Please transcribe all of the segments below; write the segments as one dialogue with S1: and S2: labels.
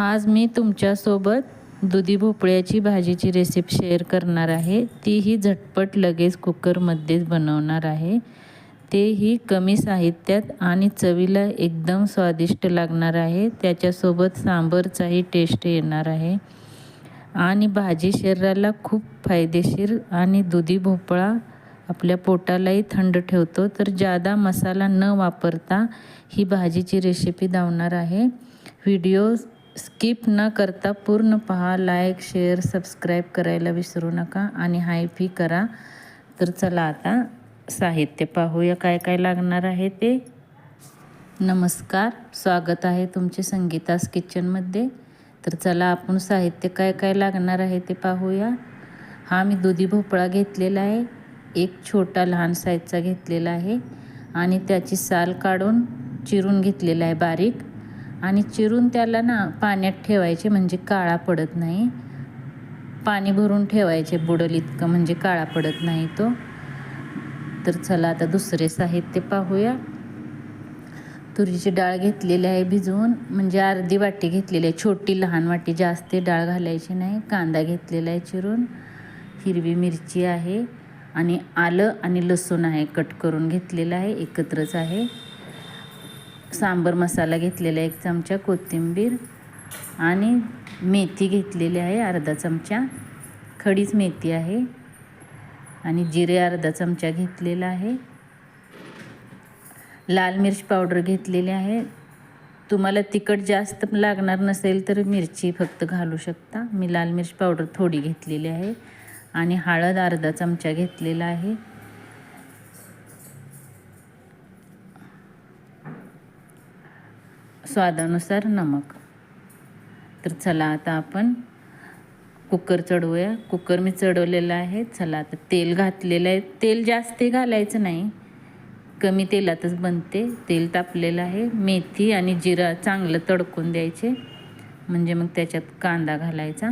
S1: आज मी तुमच्यासोबत दुधी भोपळ्याची भाजीची रेसिपी शेअर करणार आहे. तीही झटपट लगेच कुकरमध्येच बनवणार आहे. तेही कमी साहित्यात आणि चवीला एकदम स्वादिष्ट लागणार आहे. त्याच्यासोबत सांबरचाही टेस्ट येणार आहे. आणि भाजी शरीराला खूप फायदेशीर आणि दुधी भोपळा आपल्या पोटालाही थंड ठेवतो. तर जादा मसाला न वापरता ही भाजीची रेसिपी धावणार आहे. व्हिडिओ स्किप न करता पूर्ण पहा लाईक शेअर सबस्क्राईब करायला विसरू नका आणि हायफी करा. तर चला आता साहित्य पाहूया काय काय लागणार आहे ते. नमस्कार स्वागत आहे तुमचे संगीतास किचनमध्ये तर चला आपण साहित्य काय काय लागणार आहे ते पाहूया. हा मी दुधी भोपळा घेतलेला आहे एक छोटा लहान साईजचा घेतलेला आहे आणि त्याची साल काढून चिरून घेतलेला आहे बारीक. आणि चिरून त्याला ना पाण्यात ठेवायचे म्हणजे काळा पडत नाही. पाणी भरून ठेवायचे बुडल इतकं म्हणजे काळा पडत नाही तो. तर चला आता दुसरे साहित्य पाहूया. तुरीची डाळ घेतलेली आहे भिजवून म्हणजे अर्धी वाटी घेतलेली आहे. छोटी लहान वाटी जास्त डाळ घालायची नाही. कांदा घेतलेला आहे चिरून. हिरवी मिरची आहे. आणि आलं आणि लसूण आहे कट करून घेतलेलं आहे एकत्रच आहे. सांबर मसाला घेतलेला एक चमचा कोथिंबीर आणि मेथी घेतलेली आहे अर्धा चमचा. खडीच मेथी आहे आणि जिरे अर्धा चमचा घेतलेला आहे. लाल मिरची पावडर घेतलेली आहे. तुम्हाला तिखट जास्त लागणार नसेल तर मिरची फक्त घालू शकता. मी लाल मिरची पावडर थोडी घेतलेली आहे आणि हळद अर्धा चमचा घेतलेला आहे. स्वादानुसार नमक. तर चला आता आपण कुकर चढवूया. कुकर मी चढवलेलं आहे. चला आता तेल घातलेलं आहे. तेल जास्त घालायचं नाही. कमी तेलातच बनते. तेल तापलेलं आहे. मेथी आणि जिरा चांगलं तडकून द्यायचे. म्हणजे मग त्याच्यात कांदा घालायचा.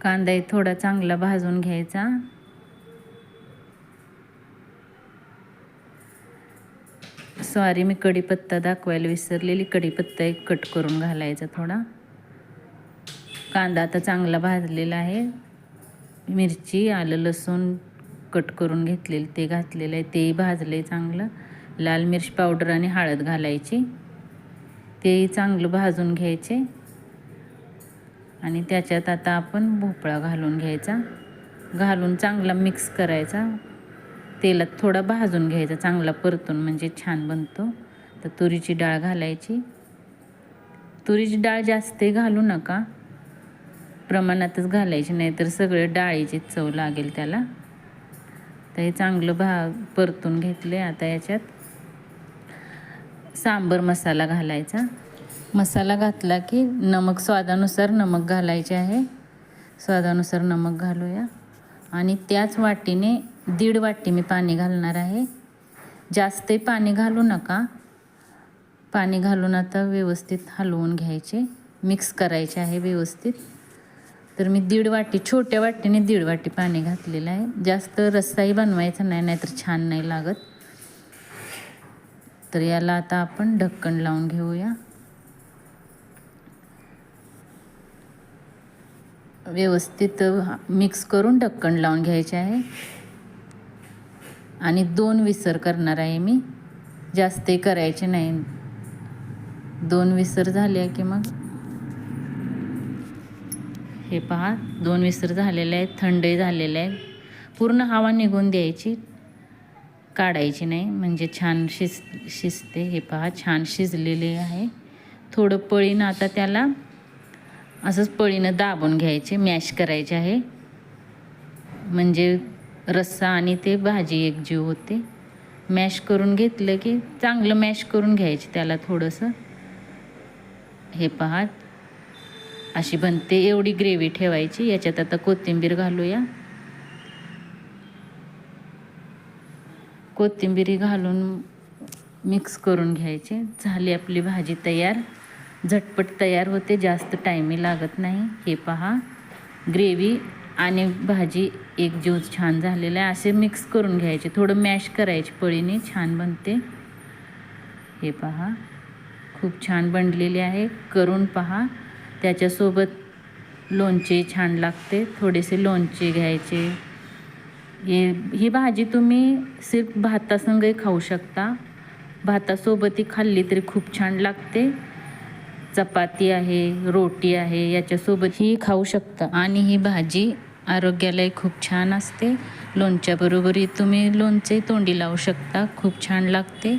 S1: कांदा थोडा चांगला भाजून घ्यायचा. सॉरी मी कढीपत्ता दाखवायला विसरलेली. कढीपत्ता एक कट करून घालायचा थोडा. कांदा आता चांगला भाजलेला आहे. मिरची आलं लसूण कट करून घेतलेलं. ते घातलेलं आहे. तेही भाजलं आहे चांगलं. लाल मिरची पावडर आणि हळद घालायची. तेही चांगलं भाजून घ्यायचे. आणि त्याच्यात आता आपण भोपळा घालून घ्यायचा. घालून चांगला मिक्स करायचा. तेलात थोडा भाजून घ्यायचा चांगला परतून म्हणजे छान बनतो. तर तुरीची डाळ घालायची. तुरीची डाळ जास्त घालू नका. प्रमाणातच घालायची नाही तर सगळे डाळीची चव लागेल त्याला. तर हे चांगलं भा परतून घेतले आता याच्यात. सांबर मसाला घालायचा. मसाला घातला की नमक स्वादानुसार नमक घालायचे आहे. स्वादानुसार नमक घालूया. आणि त्याच वाटीने दीड वाटी मी पाणी घालणार आहे. जास्तही पाणी घालू नका. पाणी घालून आता व्यवस्थित हलवून घ्यायचे. मिक्स करायचे आहे व्यवस्थित. तर मी दीड वाटी छोट्या वाटीने दीड वाटी पाणी घातलेलं आहे. जास्त रस्साही बनवायचा नाही नाहीतर छान नाही लागत. तर याला आता आपण ढक्कन लावून घेऊया. व्यवस्थित मिक्स करून ढक्कन लावून घ्यायचे आहे. आणि दोन विसर करणार आहे मी. जास्त करायचे नाही. दोन विसर झाले की मग? हे पहा दोन विसर झालेले आहेत थंडही झालेले आहेत. पूर्ण हवा निघून द्यायची. काढायची नाही म्हणजे छान शिज शिजते. हे पहा छान शिजलेले आहे. थोडं पळीनं आता त्याला. असंच पळीनं दाबून घ्यायचे मॅश करायचे आहे. म्हणजे रस्सा आणि ते भाजी एकजीव होते. मॅश करून घेतलं की चांगलं मॅश करून घ्यायचे त्याला थोडंसं. हे पहा. अशी बनते एवढी ग्रेव्ही ठेवायची. याच्यात आता कोथिंबीर घालूया. कोथिंबीर घालून मिक्स करून घ्यायचे. झाली आपली भाजी तयार. झटपट तयार होते जास्त टाईमही लागत नाही. हे पहा. ग्रेव्ही आणि भाजी एक जीव छान झालेला आहे. असे मिक्स करून घ्यायचे. थोडं मॅश करायचे पळीने. छान बनते. हे पहा. खूप छान बनलेली आहे. करून पहा. त्याच्यासोबत लोणचे छान लागते. थोडेसे लोणचे घ्यायचे. हे ही भाजी तुम्ही सिर्फ भातासंगही खाऊ शकता. भातासोबतही खाल्ली तरी खूप छान लागते. चपाती आहे रोटी आहे याच्यासोबत ही खाऊ शकता. आणि ही भाजी आरोग्यालाही खूप छान असते. लोणच्याबरोबरही तुम्ही लोणचे तोंडी लावू शकता खूप छान लागते.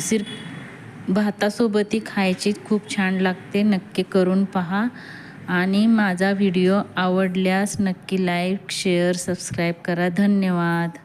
S1: सिर्फ भातासोबतही खायची खूप छान लागते नक्की करून पहा. आणि माझा व्हिडिओ आवडल्यास नक्की लाईक शेअर सबस्क्राईब करा. धन्यवाद.